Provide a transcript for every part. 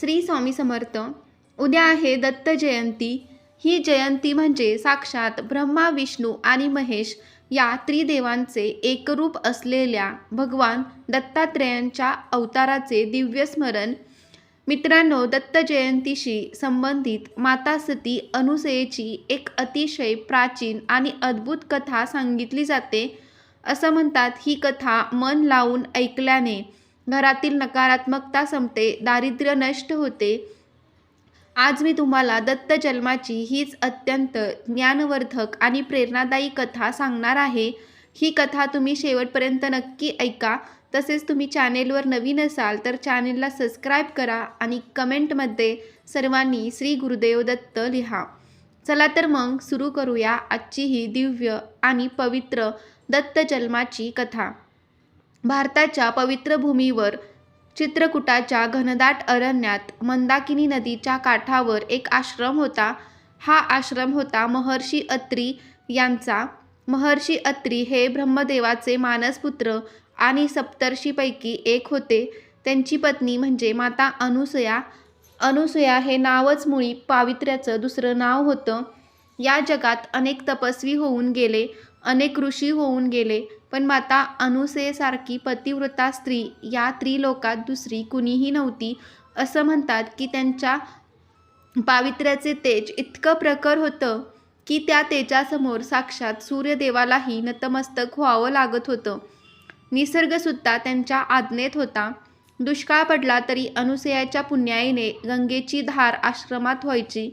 श्री स्वामी समर्थ. उद्या आहे दत्त जयंती. ही जयंती म्हणजे साक्षात ब्रह्मा विष्णू आणि महेश या त्रिदेवांचे एकरूप असलेल्या भगवान दत्तात्रेयांच्या अवताराचे दिव्य स्मरण. मित्रांनो दत्त जयंतीशी संबंधित माता सती अनुसयेची एक अतिशय प्राचीन आणि अद्भुत कथा सांगितली जाते. असं म्हणतात ही कथा मन लावून ऐकल्याने घरातील नकारात्मकता संपते दारिद्र्य नष्ट होते. आज मी तुम्हाला दत्त जन्माची हीच अत्यंत ज्ञानवर्धक आणि प्रेरणादायी कथा सांगणार आहे. ही कथा तुम्ही शेवटपर्यंत नक्की ऐका. तसेच तुम्ही चॅनेलवर नवीन असाल तर चॅनेलला सबस्क्राईब करा आणि कमेंटमध्ये सर्वांनी श्री गुरुदेव दत्त लिहा. चला तर मग सुरू करूया आजची ही दिव्य आणि पवित्र दत्त जन्माची कथा. भारताच्या पवित्र भूमीवर चित्रकूटाच्या घनदाट अरण्यात मंदाकिनी नदीच्या काठावर एक आश्रम होता. हा आश्रम होता महर्षी अत्री यांचा. महर्षी अत्री हे ब्रह्मदेवाचे मानसपुत्र आणि सप्तर्षीपैकी एक होते. त्यांची पत्नी म्हणजे माता अनुसया. अनुसया हे नावच मुळी पावित्र्याचं दुसरं नाव होतं. या जगात अनेक तपस्वी होऊन गेले अनेक ऋषी होऊन गेले. पण माता अनुसेसारखी पतिव्रता स्त्री या त्रिलोकात दुसरी कुणीही नव्हती. असं म्हणतात की त्यांच्या पावित्र्याचे तेज इतकं प्रखर होतं की त्या तेजासमोर साक्षात सूर्यदेवालाही नतमस्तक व्हावं लागत होतं. निसर्गसुद्धा त्यांच्या आज्ञेत होता. दुष्काळ पडला तरी अनुसयाच्या पुण्याईने गंगेची धार आश्रमात व्हायची.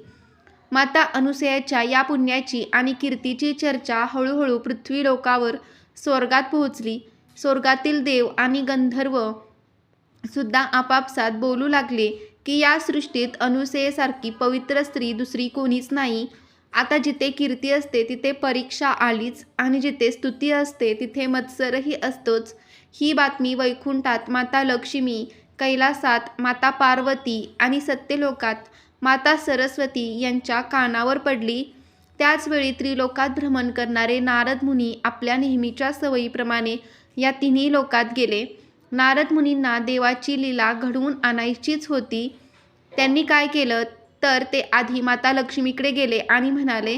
माता अनुसयाच्या या पुण्याची आणि कीर्तीची चर्चा हळूहळू पृथ्वीलोकावर स्वर्गात पोहोचली. स्वर्गातील देव आणि गंधर्व सुद्धा आपापसात बोलू लागले की या सृष्टीत अनुसयेसारखी पवित्र स्त्री दुसरी कोणीच नाही. आता जिथे कीर्ती असते तिथे परीक्षा आलीच आणि जिथे स्तुती असते तिथे मत्सरही असतोच. ही बातमी वैकुंठात माता लक्ष्मी कैलासात माता पार्वती आणि सत्यलोकात माता सरस्वती यांच्या कानावर पडली. त्याचवेळी त्रिलोकात भ्रमण करणारे नारद मुनी आपल्या नेहमीच्या सवयीप्रमाणे या तिन्ही लोकात गेले. नारद मुनींना देवाची लीला घडवून आणायचीच होती. त्यांनी काय केलं? तर ते आधी माता लक्ष्मीकडे गेले आणि म्हणाले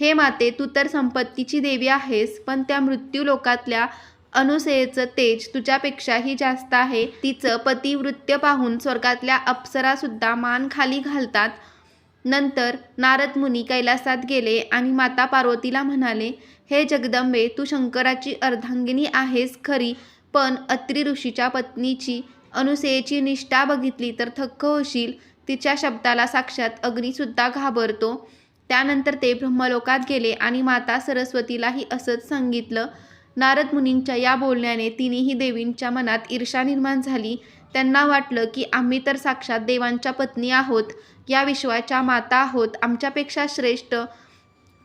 हे माते तू तर संपत्तीची देवी आहेस पण त्या मृत्यू लोकातल्या अनुसयेचं तेज तुझ्यापेक्षाही जास्त आहे. तिचं पतिवृत्य पाहून स्वर्गातल्या अप्सरासुद्धा मान खाली घालतात. नंतर नारद मुनी कैलासात गेले आणि माता पार्वतीला म्हणाले हे जगदंबे तू शंकराची अर्धांगिनी आहेस खरी पण अत्री ऋषीच्या पत्नीची अनुसेयेची निष्ठा बघितली तर थक्क होशील. तिच्या शब्दाला साक्षात अग्नीसुद्धा घाबरतो. त्यानंतर ते ब्रह्मलोकात गेले आणि माता सरस्वतीलाही असंच सांगितलं. नारद मुनींच्या या बोलण्याने तिन्ही देवींच्या मनात ईर्षा निर्माण झाली. त्यांना वाटलं की आम्ही तर साक्षात देवांच्या पत्नी आहोत. या विश्वाच्या माता आहोत आमच्यापेक्षा श्रेष्ठ.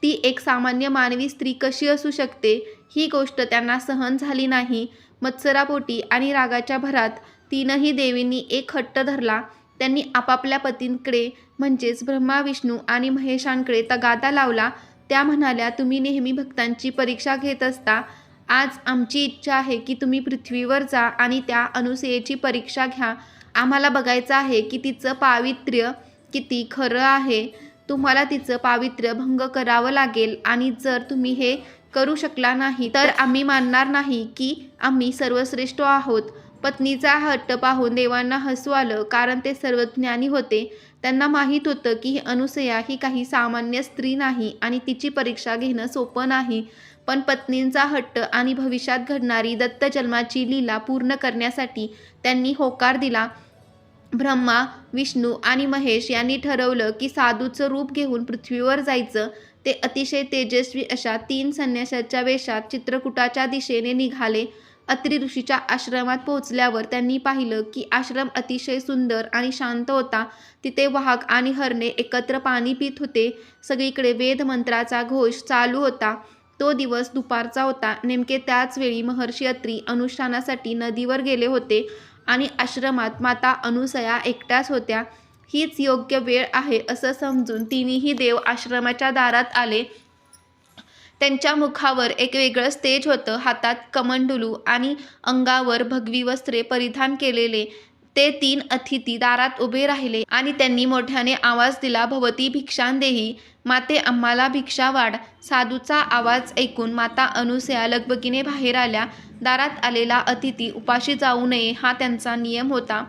ती एक सामान्य मानवी स्त्री कशी असू शकते? ही गोष्ट त्यांना सहन झाली नाही. मत्सरापोटी आणि रागाच्या भरात तीनही देवींनी एक हट्ट धरला. त्यांनी आपापल्या पतींकडे म्हणजेच ब्रह्मा विष्णू आणि महेशांकडे तगादा लावला. त्या म्हणाल्या तुम्ही नेहमी भक्तांची परीक्षा घेत असता. आज आमची इच्छा आहे की तुम्ही पृथ्वीवर जा आणि त्या अनुसयेची परीक्षा घ्या. आम्हाला बघायचं आहे की तिचं पावित्र्य किती खरं आहे तुम्हाला तिचं पावित्र्य भंग करावं लागेल आणि जर तुम्ही हे करू शकला नाही तर आम्ही मानणार नाही की आम्ही सर्वश्रेष्ठ आहोत. पत्नीचा हट्ट पाहून देवांना हसू आलं कारण ते सर्वज्ञानी होते. त्यांना माहीत होतं की अनुसया ही काही सामान्य स्त्री नाही आणि तिची परीक्षा घेणं सोपं नाही. पण पत्नींचा हट्ट आणि भविष्यात घडणारी दत्त जन्माची लीला पूर्ण करण्यासाठी त्यांनी होकार दिला. ब्रह्मा विष्णू आणि महेश यांनी ठरवलं की साधूचं रूप घेऊन पृथ्वीवर जायचं. ते अतिशय तेजस्वी अशा तीन संन्याशाच्या वेशात चित्रकूटाच्या दिशेने निघाले. अत्री ऋषीच्या आश्रमात पोहोचल्यावर त्यांनी पाहिलं की आश्रम अतिशय सुंदर आणि शांत होता. तिथे वाहक आणि हरणे एकत्र पाणी पित होते. सगळीकडे वेदमंत्राचा घोष चालू होता. तो दिवस दुपारचा होता. नेमके त्याच वेळी महर्षी अत्री अनुष्ठानासाठी नदीवर गेले होते. आणि आश्रमात माता अनुसया एकट्याच होत्या. हीच योग्य वेळ आहे असं समजून तिन्ही देव आश्रमाच्या दारात आले. त्यांच्या मुखावर एक वेगळं स्टेज होतं. हातात कमंडुलू आणि अंगावर भगवी वस्त्रे परिधान केलेले. ते तीन अतिथी दारात उभे राहिले आणि त्यांनी मोठ्याने आवाज दिला भवती भिक्षांदेही माते आम्हाला भिक्षा वाढ. साधूचा आवाज ऐकून माता अनुसया लगबगीने बाहेर आल्या. दारात आलेला अतिथी उपाशी जाऊ नये हा त्यांचा नियम होता.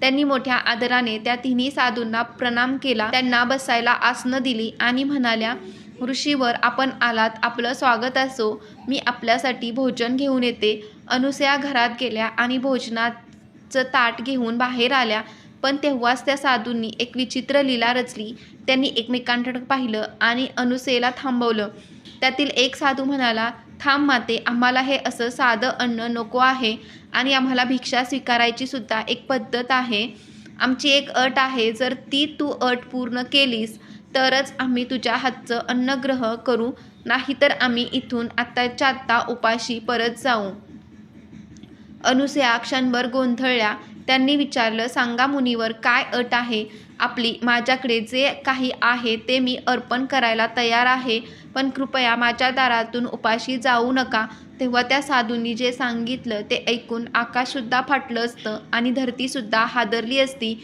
त्यांनी मोठ्या आदराने त्या तिन्ही साधूंना प्रणाम केला. त्यांना बसायला आसनं दिली आणि म्हणाल्या ऋषीवर आपण आलात आपलं स्वागत असो. मी आपल्यासाठी भोजन घेऊन येते. अनुसया घरात गेल्या आणि भोजनात चं ताट घेऊन बाहेर आल्या. पण तेव्हाच त्या साधूंनी एक विचित्र लीला रचली. त्यांनी एकमेकांकडे पाहिलं आणि अनुसेला थांबवलं. त्यातील एक साधू म्हणाला थांब माते आम्हाला हे असं साधं अन्न नको आहे आणि आम्हाला भिक्षा स्वीकारायची सुद्धा एक पद्धत आहे. आमची एक अट आहे जर ती तू अट पूर्ण केलीस तरच आम्ही तुझ्या हातचं अन्नग्रह करू. नाहीतर आम्ही इथून आत्ताच्या आत्ता उपाशी परत जाऊ. अनुसया क्षणभर गोंधळल्या. त्यांनी विचारलं सांगा मुनीवर काय अट आहे? आपली माझ्याकडे जे काही आहे ते मी अर्पण करायला तयार आहे. पण कृपया माझ्या दारातून उपाशी जाऊ नका. तेव्हा त्या साधूंनी जे सांगितलं ते ऐकून आकाशसुद्धा फाटलं असतं आणि धरतीसुद्धा हादरली असती.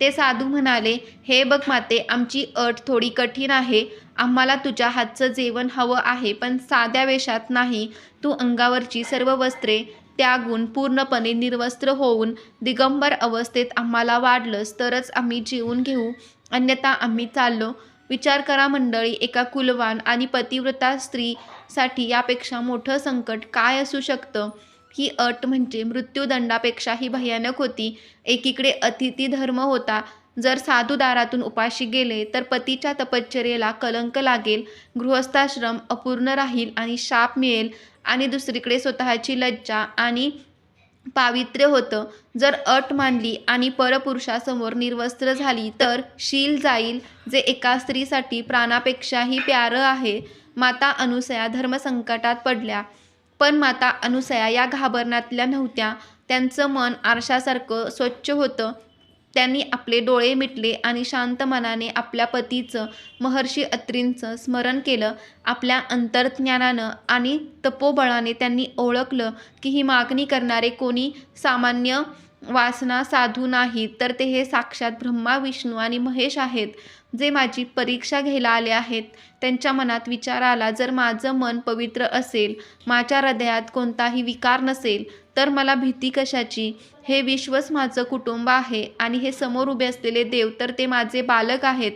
ते साधू म्हणाले हे बघ माते आमची अट थोडी कठीण आहे. आम्हाला तुझ्या हातचं जेवण हवं आहे पण साध्या वेशात नाही. तू अंगावरची सर्व वस्त्रे त्यागून पूर्णपणे निर्वस्त्र होऊन दिगंबर अवस्थेत आम्हाला वाढलंच तरच आम्ही जेवून घेऊ. अन्यथा आम्ही चाललो. विचार करा मंडळी एका कुलवान आणि पतिव्रता स्त्रीसाठी यापेक्षा मोठं संकट काय असू शकतं? ही अट म्हणजे मृत्यूदंडापेक्षाही भयानक होती. एकीकडे अतिथी धर्म होता जर साधुदारातून उपाशी गेले तर पतीच्या तपश्चर्येला कलंक लागेल गृहस्थाश्रम अपूर्ण राहील आणि शाप मिळेल आणि दुसरीकडे स्वतःची लज्जा आणि पावित्र्य होतं. जर अट मानली आणि परपुरुषासमोर निर्वस्त्र झाली तर शील जाईल जे एका स्त्रीसाठी प्राणापेक्षाही प्यारं आहे. माता अनुसया धर्मसंकटात पडल्या. पण माता अनुसया या घाबरण्यातल्या नव्हत्या. त्यांचं मन आरशासारखं स्वच्छ होतं. त्यांनी आपले डोळे मिटले आणि शांत मनाने आपल्या पतीचं महर्षी अत्रींचं स्मरण केलं. आपल्या अंतर्ज्ञानानं आणि तपोबळाने त्यांनी ओळखलं की ही मागणी करणारे कोणी सामान्य वासना साधू नाहीत तर ते हे साक्षात ब्रह्मा विष्णू आणि महेश आहेत जे माझी परीक्षा घ्यायला आले आहेत. त्यांच्या मनात विचार आला जर माझं मन पवित्र असेल माझ्या हृदयात कोणताही विकार नसेल तर मला भीती कशाची? हे विश्वच माझं कुटुंब आहे आणि हे समोर उभे असलेले देव तर ते माझे बालक आहेत.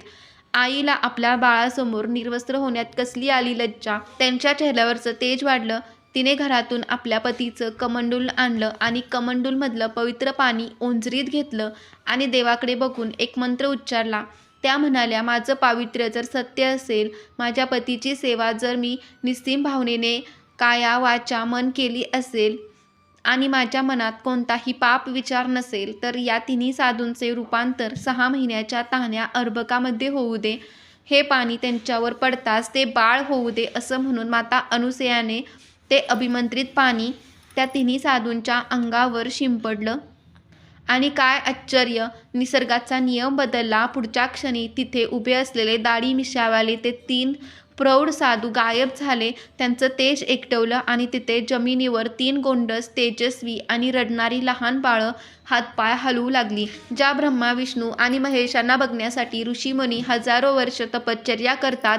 आईला आपल्या बाळासमोर निर्वस्त्र होण्यात कसली आली लज्जा? त्यांच्या चेहऱ्यावरचं तेज वाढलं. तिने घरातून आपल्या पतीचं कमंडूल आणलं आणि कमंडूलमधलं पवित्र पाणी ओंजरीत घेतलं आणि देवाकडे बघून एक मंत्र उच्चारला. त्या म्हणाल्या माझं पावित्र्य जर सत्य असेल माझ्या पतीची सेवा जर मी निस्सीम भावनेने काया वाचा मन केली असेल आणि माझ्या मनात कोणताही पाप विचार नसेल तर या तिन्ही साधूंचे रूपांतर सहा महिन्याच्या तहान्या अर्भकामध्ये होऊ दे. हे पाणी त्यांच्यावर पडताच ते बाळ होऊ दे असं म्हणून माता अनुसयाने ते अभिमंत्रित पाणी त्या तिन्ही साधूंच्या अंगावर शिंपडलं. आणि काय आश्चर्य निसर्गाचा नियम बदलला. पुढच्या क्षणी तिथे उभे असलेले दाढी मिशावाले ते तीन प्रौढ साधू गायब झाले त्यांचं तेज एकटवलं आणि तिथे जमिनीवर तीन गोंडस तेजस्वी आणि रडणारी लहान बाळं हातपाय हलवू लागली. ज्या ब्रह्मा विष्णू आणि महेशांना बघण्यासाठी ऋषीमुनी हजारो वर्ष तपश्चर्या करतात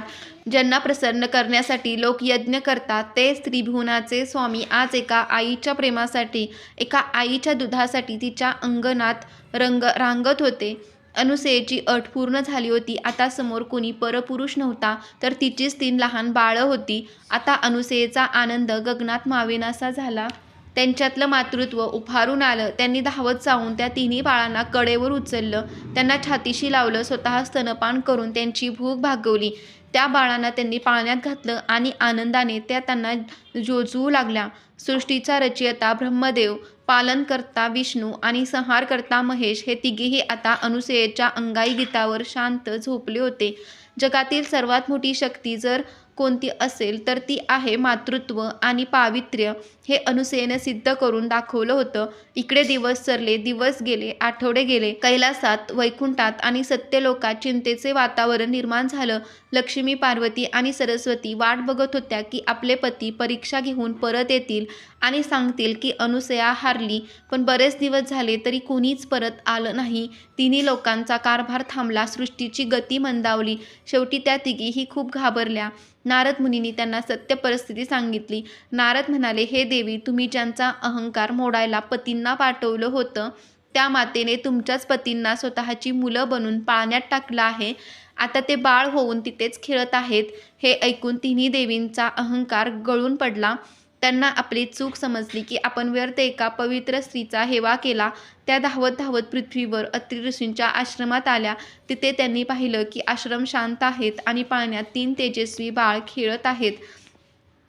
ज्यांना प्रसन्न करण्यासाठी लोक यज्ञ करतात ते त्रिभुवनाचे स्वामी आज एका आईच्या प्रेमासाठी एका आईच्या दुधासाठी तिच्या अंगणात रंग रांगत होते. अनुसयेची अट पूर्ण झाली होती. आता समोर कोणी परपुरुष नव्हता तर तिचीच तीन लहान बाळं होती. आता अनुसयेचा आनंद गगनात मावेनासा झाला. त्यांच्यातलं मातृत्व उफारून आलं. त्यांनी धावत जाऊन त्या तिन्ही बाळांना कडेवर उचललं. त्यांना छातीशी लावलं स्वतः स्तनपान करून त्यांची भूक भागवली. त्या बाळांना त्यांनी पाळण्यात घातलं आणि आनंदाने त्या त्यांना जोजवू लागल्या. सृष्टीचा रचयिता ब्रह्मदेव पालनकर्ता विष्णू आणि संहारकर्ता महेश हे तिघेही आता अनुसयेच्या अंगाई गीतावर शांत झोपले होते. जगातील सर्वात मोठी शक्ती जर कोणती असेल तर ती आहे मातृत्व आणि पावित्र्य. हे अनुसेने सिद्ध करून दाखवलं होतं. इकडे दिवस सरले दिवस गेले आठवडे गेले. कैलासात वैकुंठात आणि सत्यलोकात चिंतेचे वातावरण निर्माण झालं. लक्ष्मी पार्वती आणि सरस्वती वाट बघत होत्या की आपले पती परीक्षा घेऊन परत येतील आणि सांगतील की अनुसया हारली. पण बरेच दिवस झाले तरी कुणीच परत आलं नाही. तिन्ही लोकांचा कारभार थांबला. सृष्टीची गती मंदावली. शेवटी त्या तिघीही खूप घाबरल्या. नारद मुनींनी त्यांना सत्य परिस्थिती सांगितली. नारद म्हणाले हे देवी तुम्ही ज्यांचा अहंकार मोडायला पतींना पाठवलं होतं त्या मातेने तुमच्याच पतींना स्वतःची मुलं बनून पाळण्यात टाकलं आहे. आता ते बाळ होऊन तिथेच खेळत आहेत. हे ऐकून तिन्ही देवींचा अहंकार गळून पडला. त्यांना आपली चूक समजली की आपण व्यर्थ एका पवित्र स्त्रीचा हेवा केला. त्या धावत धावत पृथ्वीवर अत्रि ऋषींच्या आश्रमात आल्या. तिथे त्यांनी पाहिलं की आश्रम शांत आहेत आणि पाळण्यात तीन तेजस्वी बाळ खेळत आहेत.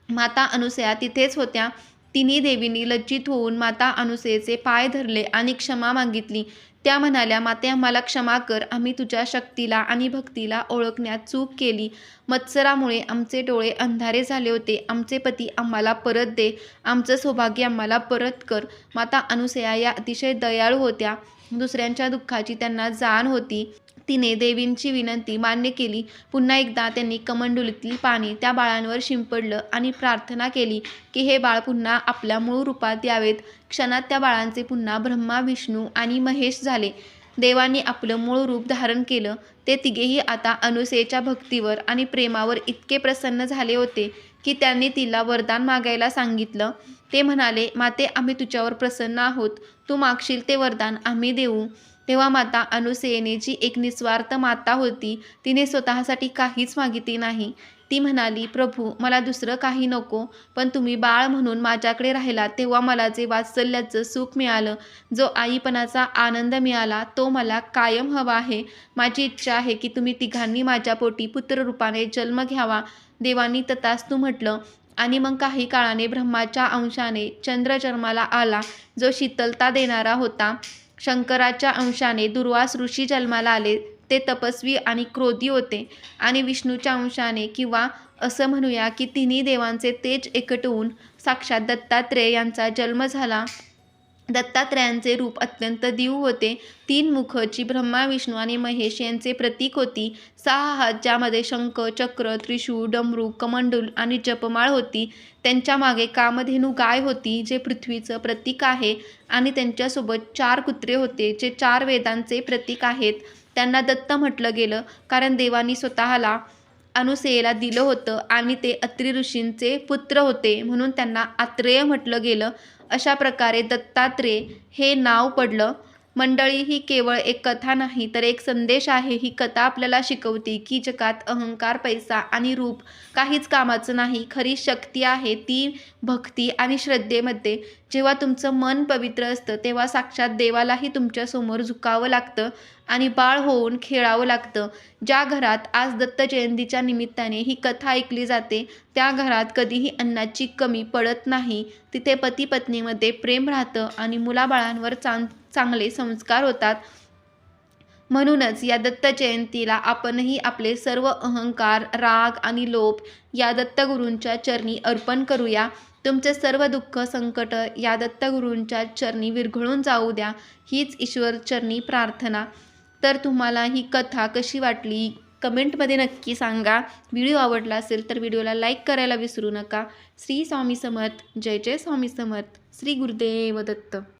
माता अनुसया तिथेच होत्या. तिन्ही देवींनी लज्जित होऊन माता अनुसेचे पाय धरले आणि क्षमा मागितली. त्या म्हणाल्या माते आम्हाला क्षमा कर. आम्ही तुझ्या शक्तीला आणि भक्तीला ओळखण्यात चूक केली. मत्सरामुळे आमचे डोळे अंधारे झाले होते. आमचे पती आम्हाला परत दे. आमचं सौभाग्य आम्हाला परत कर. माता अनुसया या अतिशय दयाळू होत्या. दुसऱ्यांच्या दुःखाची त्यांना जाण होती. तिने देवींची विनंती मान्य केली. पुन्हा एकदा त्यांनी कमंडुलीतील पाणी त्या बाळांवर शिंपडलं आणि प्रार्थना केली की हे बाळ पुन्हा आपल्या मूळ रूपात यावेत. क्षणात त्या बाळांचे पुन्हा ब्रह्मा विष्णू आणि महेश झाले. देवांनी आपलं मूळ रूप धारण केलं. ते तिघेही आता अनुसेच्या भक्तीवर आणि प्रेमावर इतके प्रसन्न झाले होते की त्यांनी तिला वरदान मागायला सांगितलं. ते म्हणाले माते आम्ही तुझ्यावर प्रसन्न आहोत. तू मागशील ते वरदान आम्ही देऊ. तेव्हा माता अनुसेने एक निस्वार्थ माता होती. तिने स्वतःसाठी काहीच मागितले नाही. ती म्हणाली प्रभू मला दुसरं काही नको पण तुम्ही बाळ म्हणून माझ्याकडे राहिला तेव्हा मला जे वात्सल्याचं सुख मिळालं जो आईपणाचा आनंद मिळाला तो मला कायम हवा आहे. माझी इच्छा आहे की तुम्ही तिघांनी माझ्या पोटी पुत्ररूपाने जन्म घ्यावा. देवांनी तथास्तू म्हटलं आणि मग काही काळाने ब्रह्माच्या अंशाने चंद्र जन्माला आला जो शीतलता देणारा होता. शंकराच्या अंशाने दुर्वास ऋषी जन्माला आले. ते तपस्वी आणि क्रोधी होते. आणि विष्णूच्या अंशाने किंवा असं म्हणूया की तिन्ही देवांचे तेज एकटवून साक्षात दत्तात्रेय यांचा जन्म झाला. दत्तात्रयांचे रूप अत्यंत दिव होते. तीन मुख जी ब्रह्मा विष्णू आणि महेश यांचे प्रतीक होती. सहा हात ज्यामध्ये शंख चक्र त्रिशूळ डमरू कमंडूल आणि जपमाळ होती. त्यांच्या मागे कामधेनू गाय होती जे पृथ्वीचं प्रतीक आहे आणि त्यांच्यासोबत चार कुत्रे होते जे चार वेदांचे प्रतीक आहेत. त्यांना दत्त म्हटलं गेलं कारण देवांनी स्वतःला अनुसेयेला दिलं होतं आणि ते अत्रि ऋषींचे पुत्र होते म्हणून त्यांना आत्रेय म्हटलं गेलं. अशा प्रकारे दत्तात्रेय हे नाव पडलं. मंडळी ही केवळ एक कथा नाही तर एक संदेश आहे. ही कथा आपल्याला शिकवते की जगात अहंकार पैसा आणि रूप काहीच कामाचं नाही. खरी शक्ती आहे ती भक्ती आणि श्रद्धेमध्ये. जेव्हा तुमचं मन पवित्र असतं तेव्हा साक्षात देवालाही तुमच्यासमोर झुकावं लागतं आणि बाळ होऊन खेळावं लागतं. ज्या घरात आज दत्त जयंतीच्या निमित्ताने ही कथा ऐकली जाते त्या घरात कधीही अन्नाची कमी पडत नाही. तिथे पती पत्नीमध्ये प्रेम राहतं आणि मुलाबाळांवर चांग चांगले संस्कार होतात. म्हणूनच या दत्त जयंतीला आपणही आपले सर्व अहंकार राग आणि लोभ या दत्तगुरूंच्या चरणी अर्पण करूया. तुमचे सर्व दुःख संकट या दत्तगुरूंच्या चरणी विरघळून जाऊ द्या. हीच ईश्वर चरणी प्रार्थना. तर तुम्हाला ही कथा कशी वाटली? कमेंटमध्ये नक्की सांगा. व्हिडिओ आवडला असेल तर व्हिडिओला लाईक करायला विसरू नका. श्री स्वामी समर्थ. जय जय स्वामी समर्थ. श्री गुरुदेव दत्त.